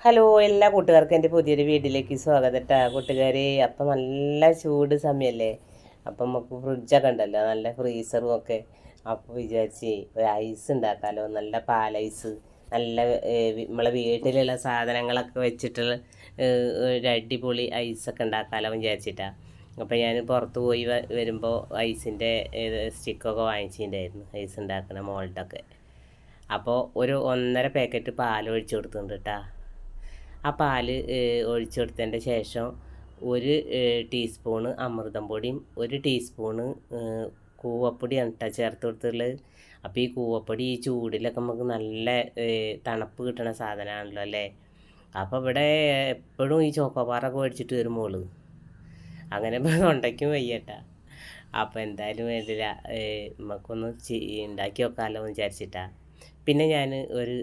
Hello എല്ലാ കൂട്ടുകാർക്കും എന്റെ പുതിയൊരു വീട്ടിലേക്ക് സ്വാഗതം കേട്ടോ കൂട്ടുകാരെ അപ്പം നല്ല ചൂട് സമയമല്ലേ അപ്പം നമുക്ക് ഫ്രിഡ്ജൊക്കെ ഉണ്ടല്ലോ നല്ല ഫ്രീസറും ഒക്കെ. അപ്പോൾ വിചാരിച്ച് ഒരു ഐസ് ഉണ്ടാക്കാമല്ലോ നല്ല പാലൈസ് നല്ല നമ്മളെ വീട്ടിലുള്ള സാധനങ്ങളൊക്കെ വെച്ചിട്ടുള്ള ഒരു അടിപൊളി ഐസൊക്കെ ഉണ്ടാക്കാമല്ലോ വിചാരിച്ചിട്ടാണ് അപ്പോൾ ഞാൻ പുറത്ത് പോയി വരുമ്പോൾ ഐസിന്റെ സ്റ്റിക്കൊക്കെ വാങ്ങിച്ചിട്ടുണ്ടായിരുന്നു ഐസ് ഉണ്ടാക്കുന്ന മോൾട്ടൊക്കെ അപ്പോൾ ഒരു ഒന്നര പാക്കറ്റ് പാൽ ഒഴിച്ചു കൊടുത്തിട്ടുണ്ട് കേട്ടോ ആ പാൽ ഒഴിച്ചു കൊടുത്തതിന്റെ ശേഷം ഒരു ടീസ്പൂണ് അമൃതം പൊടിയും ഒരു ടീസ്പൂണ് കൂവപ്പൊടി കേട്ടോ ചേർത്ത് കൊടുത്തിട്ടുള്ളത്. അപ്പോൾ ഈ കൂവപ്പൊടി ഈ ചൂടിലൊക്കെ നമുക്ക് നല്ല തണുപ്പ് കിട്ടണ സാധനമാണല്ലോ അല്ലേ? അപ്പോൾ ഇവിടെ എപ്പോഴും ഈ ചോക്കോബാറൊക്കെ മേടിച്ചിട്ട് വരും മോൾ. അങ്ങനെ തൊണ്ടയ്ക്കും വയ്യട്ടാ. അപ്പോൾ എന്തായാലും വേണ്ടില്ല. നമുക്കൊന്ന് ഉണ്ടാക്കി വെക്കാമല്ലോ എന്ന് വിചാരിച്ചിട്ടാ. പിന്നെ ഞാൻ ഒരു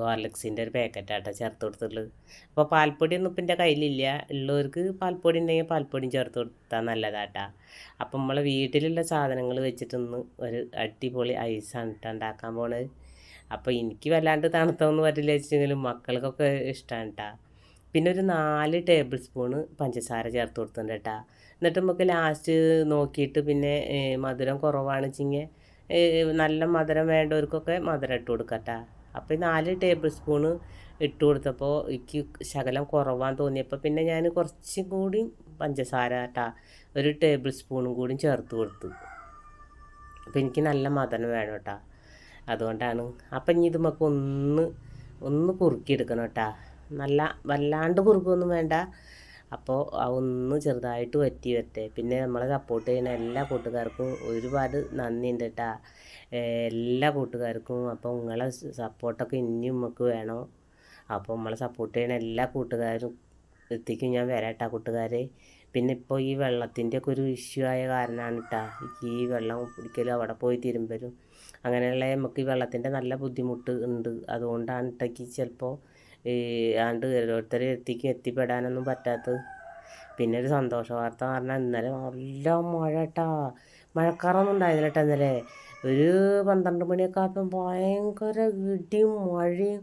ഹോർലിക്സിന്റെ ഒരു പാക്കറ്റാട്ടോ ചേർത്ത് കൊടുത്തിട്ടുള്ളത് അപ്പോൾ പാൽപ്പൊടിയൊന്നും ഇപ്പം എന്റെ കയ്യിലില്ല. ഉള്ളവർക്ക് പാൽപ്പൊടി ഉണ്ടെങ്കിൽ പാൽപ്പൊടിയും ചേർത്ത് കൊടുത്താൽ നല്ലതാട്ടാ. അപ്പം നമ്മളെ വീട്ടിലുള്ള സാധനങ്ങൾ വെച്ചിട്ടൊന്ന് ഒരു അടിപൊളി ഐസാണ് കേട്ടോ ഉണ്ടാക്കാൻ പോണത്. അപ്പോൾ എനിക്ക് വല്ലാണ്ട് തണുത്തൊന്നും പറ്റില്ല വെച്ചെങ്കിലും മക്കൾക്കൊക്കെ ഇഷ്ടമാണ് കേട്ടോ പിന്നെ ഒരു നാല് ടേബിൾ സ്പൂണ് പഞ്ചസാര ചേർത്ത് കൊടുത്തിട്ടുണ്ട് കേട്ടോ എന്നിട്ട് നമുക്ക് ലാസ്റ്റ് നോക്കിയിട്ട് പിന്നെ മധുരം കുറവാണെന്ന് വെച്ചെങ്കിൽ നല്ല മധുരം വേണ്ടവർക്കൊക്കെ മധുരം ഇട്ട് കൊടുക്കട്ടാ. അപ്പോൾ നാല് ടേബിൾ സ്പൂണ് ഇട്ട് കൊടുത്തപ്പോൾ എനിക്ക് ശകലം കുറവാന്ന് തോന്നിയപ്പോൾ പിന്നെ ഞാൻ കുറച്ചും കൂടി പഞ്ചസാര കേട്ടാ ഒരു ടേബിൾ സ്പൂണും കൂടി ചേർത്ത് കൊടുത്തു. അപ്പോൾ എനിക്ക് നല്ല മധുരം വേണം കേട്ടാ അതുകൊണ്ടാണ്. അപ്പം ഇനി ഇത് നമുക്ക് ഒന്ന് ഒന്ന് കുറുക്കിയെടുക്കണം കേട്ടാ നല്ല വല്ലാണ്ട് കുറുക്കൊന്നും വേണ്ട. അപ്പോൾ ഒന്ന് ചെറുതായിട്ട് വറ്റി വരട്ടെ. പിന്നെ നമ്മളെ സപ്പോർട്ട് ചെയ്യുന്ന എല്ലാ കൂട്ടുകാർക്കും ഒരുപാട് നന്ദി ഉണ്ട് കേട്ടാ എല്ലാ കൂട്ടുകാർക്കും അപ്പോൾ നിങ്ങളെ സപ്പോർട്ടൊക്കെ ഇനിയും നമുക്ക് വേണം. അപ്പോൾ നമ്മളെ സപ്പോർട്ട് ചെയ്യുന്ന എല്ലാ കൂട്ടുകാരും എത്തിക്കും ഞാൻ വരാം കേട്ടാ കൂട്ടുകാരെ. പിന്നെ ഇപ്പോൾ ഈ വെള്ളത്തിന്റെ ഒക്കെ ഒരു ഇഷ്യൂ ആയ കാരണമാണ് കേട്ടാ ഈ വെള്ളം കുടിക്കലും അവിടെ പോയി തിരുമ്പലും. അങ്ങനെയുള്ള നമുക്ക് ഈ വെള്ളത്തിന്റെ നല്ല ബുദ്ധിമുട്ട് ഉണ്ട്. അതുകൊണ്ടാണ് ഇട്ടേക്ക് ചിലപ്പോൾ ഈ ആണ്ട് ഓരോരുത്തരെ എത്തിക്കും എത്തിപ്പെടാനൊന്നും പറ്റാത്തത്. പിന്നെ ഒരു സന്തോഷ വാർത്ത പറഞ്ഞാൽ ഇന്നലെ നല്ല മഴ കേട്ടാ മഴക്കാറൊന്നും ഉണ്ടായിരുന്നില്ല കേട്ടോ ഇന്നലെ. ഒരു പന്ത്രണ്ട് മണിയൊക്കെ ആയപ്പം ഭയങ്കര ഇടിയും മഴയും.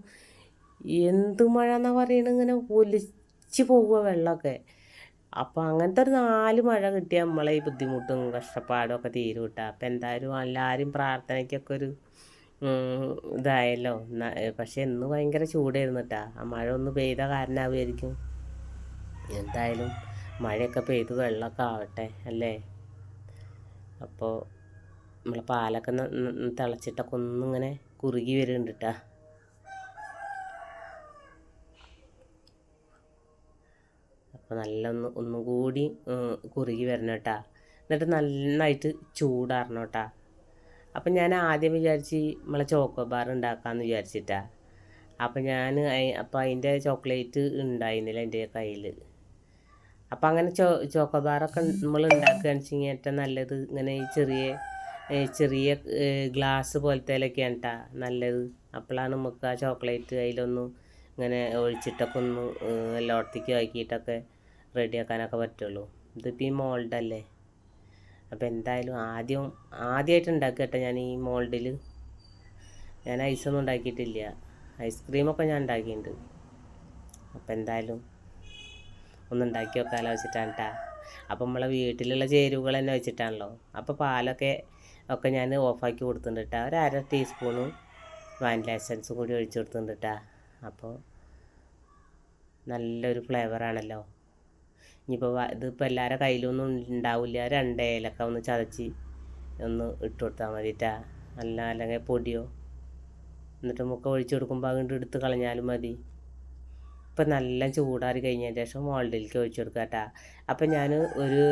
എന്ത് മഴ എന്നാ പറയണത്? ഇങ്ങനെ ഒലിച്ച് പോവുക വെള്ളമൊക്കെ. അപ്പോൾ അങ്ങനത്തെ ഒരു നാല് മഴ കിട്ടിയാൽ നമ്മളെ ഈ ബുദ്ധിമുട്ടും കഷ്ടപ്പാടും ഒക്കെ തീരും കിട്ടുക അപ്പം എന്തായാലും എല്ലാവരും പ്രാർത്ഥനയ്ക്കൊക്കെ ഒരു ഇതായല്ലോ. പക്ഷെ ഇന്ന് ഭയങ്കര ചൂടായിരുന്നു കേട്ടാ ആ മഴ ഒന്ന് പെയ്ത കാരണമാവുമായിരിക്കും എന്തായാലും മഴയൊക്കെ പെയ്ത് വെള്ളമൊക്കെ ആവട്ടെ അല്ലേ? അപ്പോൾ നമ്മളെ പാലൊക്കെ തിളച്ചിട്ടൊക്കെ ഒന്നിങ്ങനെ കുറുകി വരുന്നുണ്ട് കേട്ടാ അപ്പോൾ നല്ല ഒന്ന് ഒന്നും കൂടി കുറുകി വരണം കേട്ടാ എന്നിട്ട് നന്നായിട്ട് ചൂടാറണം കേട്ടാ അപ്പം ഞാൻ ആദ്യം വിചാരിച്ച് നമ്മളെ ചോക്കോ ബാർ ഉണ്ടാക്കാമെന്ന് വിചാരിച്ചിട്ടാണ് അപ്പം ഞാൻ അപ്പം അതിന്റെ ചോക്ലേറ്റ് ഉണ്ടായിരുന്നില്ല എന്റെ കയ്യിൽ അപ്പം അങ്ങനെ ചോ ചോക്കോ ബാറൊക്കെ നമ്മൾ ഉണ്ടാക്കുകയാണെന്ന് വെച്ചാൽ ഏറ്റവും നല്ലത്. ഇങ്ങനെ ചെറിയ ചെറിയ ഗ്ലാസ് പോലത്തേലൊക്കെയാണ് കേട്ടോ നല്ലത്. അപ്പോഴാണ് നമുക്ക് ആ ചോക്ലേറ്റ് അതിലൊന്ന് ഇങ്ങനെ ഒഴിച്ചിട്ടൊക്കെ ഒന്ന് എല്ലാ എല്ലായിടത്തേക്ക് ആക്കിയിട്ടൊക്കെ റെഡിയാക്കാനൊക്കെ പറ്റുള്ളൂ. ഇതിപ്പോൾ ഈ മോൾഡല്ലേ അപ്പോൾ എന്തായാലും ആദ്യം ആദ്യമായിട്ട് ഉണ്ടാക്കട്ടെ ഞാൻ ഈ മോൾഡിൽ. ഞാൻ ഐസൊന്നും ഉണ്ടാക്കിയിട്ടില്ല. ഐസ്ക്രീമൊക്കെ ഞാൻ ഉണ്ടാക്കിയിട്ടുണ്ട്. അപ്പോൾ എന്തായാലും ഒന്ന് ഉണ്ടാക്കി വെക്കാലോ വെച്ചിട്ടാണ് കേട്ടാ അപ്പോൾ നമ്മളെ വീട്ടിലുള്ള ചേരുവകൾ തന്നെ വെച്ചിട്ടാണല്ലോ. അപ്പോൾ പാലൊക്കെ ഒക്കെ ഞാൻ ഓഫാക്കി കൊടുത്തിട്ടുണ്ട് കേട്ടോ ഒരു അര ടീസ്പൂണും വാനില എസൻസും കൂടി ഒഴിച്ച് കൊടുത്തിട്ടുണ്ട് കേട്ടാ അപ്പോൾ നല്ലൊരു ഫ്ലേവറാണല്ലോ ഇനിയിപ്പോൾ ഇതിപ്പോൾ എല്ലാവരുടെ കയ്യിലൊന്നും ഉണ്ടാവില്ല രണ്ട് ഏലക്ക ഒന്ന് ചതച്ച് ഒന്ന് ഇട്ട് കൊടുത്താൽ മതിട്ടാ. അല്ല അല്ലെങ്കിൽ പൊടിയോ. എന്നിട്ട് മുക്ക ഒഴിച്ചു കൊടുക്കുമ്പോൾ അങ്ങോട്ട് എടുത്ത് കളഞ്ഞാലും മതി. ഇപ്പം നല്ല ചൂടാറി കഴിഞ്ഞതിന് ശേഷം മോൾഡിലേക്ക് ഒഴിച്ചു കൊടുക്കുക കേട്ടോ അപ്പം ഞാൻ ഒരു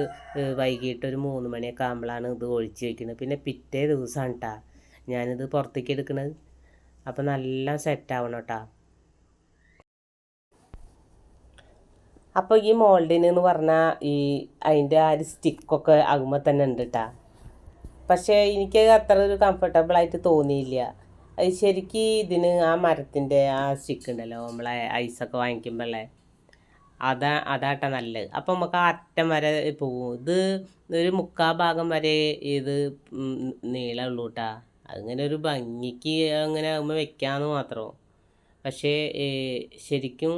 വൈകിട്ട് ഒരു മൂന്ന് മണിയൊക്കെ ആകുമ്പോഴാണ് ഇത് ഒഴിച്ച് വയ്ക്കുന്നത് പിന്നെ പിറ്റേ ദിവസമാണ് കേട്ടോ ഞാനിത് പുറത്തേക്ക് എടുക്കുന്നത് അപ്പം നല്ല സെറ്റ് ആവണം കേട്ടാ അപ്പോൾ ഈ മോൾഡിന് എന്ന് പറഞ്ഞാൽ ഈ അതിന്റെ ആ ഒരു സ്റ്റിക്കൊക്കെ ആകുമ്പോൾ തന്നെ ഉണ്ട് കേട്ടാ പക്ഷേ എനിക്ക് അത്ര ഒരു കംഫർട്ടബിൾ ആയിട്ട് തോന്നിയില്ല. അത് ശരിക്കും ഇതിന് ആ മരത്തിന്റെ ആ സ്റ്റിക്ക് ഉണ്ടല്ലോ നമ്മളെ ഐസൊക്കെ വാങ്ങിക്കുമ്പോഴേ അതാ അതാട്ടാ നല്ലത്. അപ്പം നമുക്ക് ആ അറ്റം വരെ പോകും. ഇത് ഒരു മുക്കാ ഭാഗം വരെ ഇത് നീളമുള്ളൂ കേട്ടാ അങ്ങനെ ഒരു ഭംഗിക്ക് അങ്ങനെ ആകുമ്പോൾ വെക്കാമെന്ന് മാത്രം. പക്ഷേ ശരിക്കും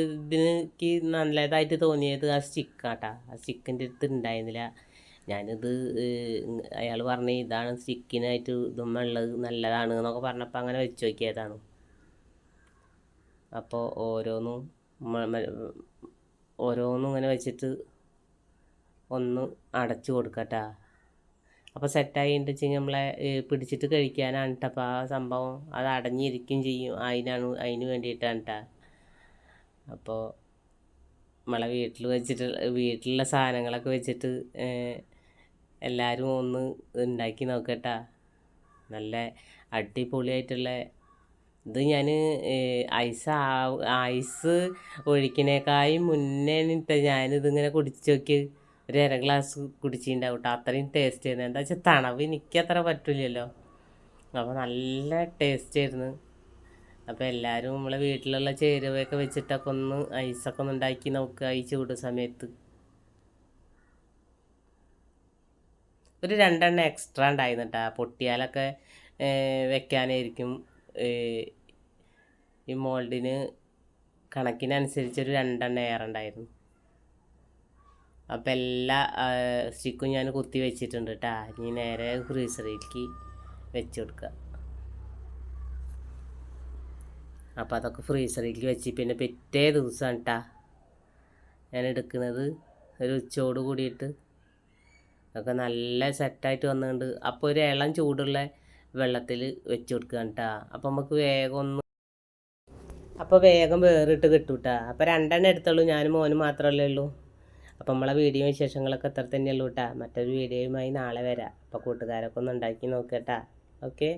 ഇതിനെനിക്ക് നല്ലതായിട്ട് തോന്നിയത് ആ സ്റ്റിക്കാട്ടാ. ആ സ്റ്റിക്കിന്റെ അടുത്ത് ഉണ്ടായിരുന്നില്ല ഞാനിത് അയാൾ പറഞ്ഞ് ഇതാണ് സ്റ്റിക്കിനായിട്ട് ഇതുമ്മ ഉള്ളത് നല്ലതാണ് എന്നൊക്കെ പറഞ്ഞപ്പോൾ അങ്ങനെ വെച്ച് നോക്കിയതാണ്. അപ്പോൾ ഓരോന്നും ഓരോന്നും ഇങ്ങനെ വെച്ചിട്ട് ഒന്ന് അടച്ചു കൊടുക്കട്ടാ. അപ്പോൾ സെറ്റായി വെച്ചെങ്കിൽ നമ്മളെ പിടിച്ചിട്ട് കഴിക്കാനാണ് കേട്ടോ അപ്പോൾ ആ സംഭവം അത് അടഞ്ഞിരിക്കുകയും ചെയ്യും. അതിനാണ് അതിന് വേണ്ടിയിട്ടാണ് കേട്ടോ അപ്പോൾ നമ്മളെ വീട്ടിൽ വെച്ചിട്ട് വീട്ടിലുള്ള സാധനങ്ങളൊക്കെ വെച്ചിട്ട് എല്ലാവരും ഒന്ന് ഉണ്ടാക്കി നോക്കട്ടാ നല്ല അടിപൊളിയായിട്ടുള്ള ഇത് ഞാൻ ഐസ് ഐസ് ഒഴിക്കണേക്കായും മുന്നേ ഞാനിതിങ്ങനെ കുടിച്ച് നോക്കി ഒരു അര ഗ്ലാസ് കുടിച്ചിട്ടുണ്ടാവും കേട്ടോ അത്രയും ടേസ്റ്റ് ആയിരുന്നു. എന്താ വെച്ചാൽ തണവ് എനിക്ക് അത്ര പറ്റില്ലല്ലോ. അപ്പോൾ നല്ല ടേസ്റ്റ് ആയിരുന്നു. അപ്പോൾ എല്ലാവരും നമ്മളെ വീട്ടിലുള്ള ചേരുവയൊക്കെ വെച്ചിട്ടൊക്കെ ഒന്ന് ഐസൊക്കെ ഒന്ന് ഉണ്ടാക്കി നോക്കുക ഈ ചൂട് സമയത്ത്. ഒരു രണ്ടെണ്ണം എക്സ്ട്രാ ഉണ്ടായിരുന്നു പൊട്ടിയാലൊക്കെ വെക്കാനായിരിക്കും. ഈ മോൾഡിന് കണക്കിനനുസരിച്ചൊരു രണ്ടെണ്ണം ഏറെ ഉണ്ടായിരുന്നു. അപ്പോൾ എല്ലാ സ്റ്റിക്കും ഞാൻ കുത്തി വെച്ചിട്ടുണ്ട് കേട്ടോ ഇനി നേരെ ഫ്രീസറിലേക്ക് വെച്ച് കൊടുക്കുക അപ്പോൾ അതൊക്കെ ഫ്രീസറിലേക്ക് വെച്ച് പിന്നെ പിറ്റേ ദിവസമാണ് കേട്ടോ ഞാൻ എടുക്കുന്നത് ഒരു ഉച്ചയോട് കൂടിയിട്ട് ഒക്കെ നല്ല സെറ്റായിട്ട് വന്നിട്ടുണ്ട്. അപ്പോൾ ഒരു ഇളം ചൂടുള്ള വെള്ളത്തിൽ വെച്ച് കൊടുക്കുക കേട്ടോ അപ്പോൾ നമുക്ക് വേഗം ഒന്ന് അപ്പോൾ വേഗം വേറിട്ട് കിട്ടും കേട്ടോ അപ്പോൾ രണ്ടെണ്ണം എടുത്തുള്ളൂ. ഞാനും മോനും മാത്രമല്ലേ ഉള്ളൂ. അപ്പോൾ നമ്മളെ വീഡിയോ വിശേഷങ്ങളൊക്കെ അത്ര തന്നെയുള്ളൂ കേട്ടോ മറ്റൊരു വീഡിയോയുമായി നാളെ വരാം. അപ്പോൾ കൂട്ടുകാരൊക്കെ ഒന്ന് ഉണ്ടാക്കി നോക്കട്ടാ ഓക്കെ